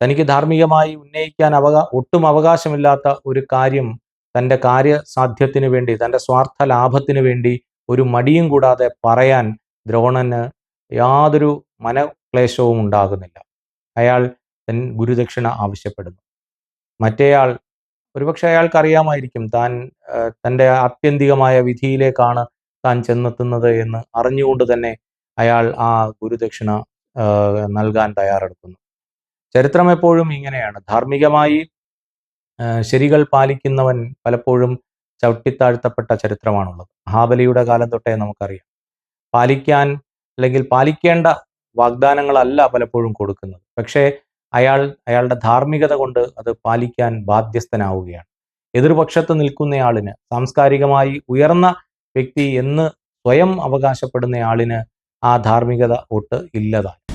തനിക്ക് ധാർമ്മികമായി ഉന്നയിക്കാൻ അവകാ ഒട്ടും അവകാശമില്ലാത്ത ഒരു കാര്യം തന്റെ കാര്യസാധ്യത്തിന് വേണ്ടി തന്റെ സ്വാർത്ഥ ലാഭത്തിന് വേണ്ടി ഒരു മടിയും കൂടാതെ പറയാൻ ദ്രോണന് യാതൊരു മനക്ലേശവും ഉണ്ടാകുന്നില്ല. അയാൾ തൻ ഗുരുദക്ഷിണ ആവശ്യപ്പെടുന്നു. മറ്റേയാൾ ഒരുപക്ഷെ അയാൾക്ക് അറിയാമായിരിക്കും താൻ തന്റെ ആത്യന്തികമായ വിധിയിലേക്കാണ് താൻ ചെന്നെത്തുന്നത് എന്ന് അറിഞ്ഞുകൊണ്ട് തന്നെ അയാൾ ആ ഗുരുദക്ഷിണ നൽകാൻ തയ്യാറെടുക്കുന്നു. ചരിത്രം എപ്പോഴും ഇങ്ങനെയാണ്. ധാർമ്മികമായി ശരികൾ പാലിക്കുന്നവൻ പലപ്പോഴും ചവിട്ടിത്താഴ്ത്തപ്പെട്ട ചരിത്രമാണുള്ളത്. മഹാബലിയുടെ കാലം തൊട്ടേ നമുക്കറിയാം. പാലിക്കാൻ അല്ലെങ്കിൽ പാലിക്കേണ്ട വാഗ്ദാനങ്ങളല്ല പലപ്പോഴും കൊടുക്കുന്നത്. പക്ഷേ അയാൾ അയാളുടെ ധാർമ്മികത കൊണ്ട് അത് പാലിക്കാൻ ബാധ്യസ്ഥനാവുകയാണ്. എതിർപക്ഷത്ത് നിൽക്കുന്നയാളിന് സാംസ്കാരികമായി ഉയർന്ന വ്യക്തി എന്ന് സ്വയം അവകാശപ്പെടുന്നയാളിന് ആ ധാർമ്മികത ഒട്ട് ഇല്ലതായി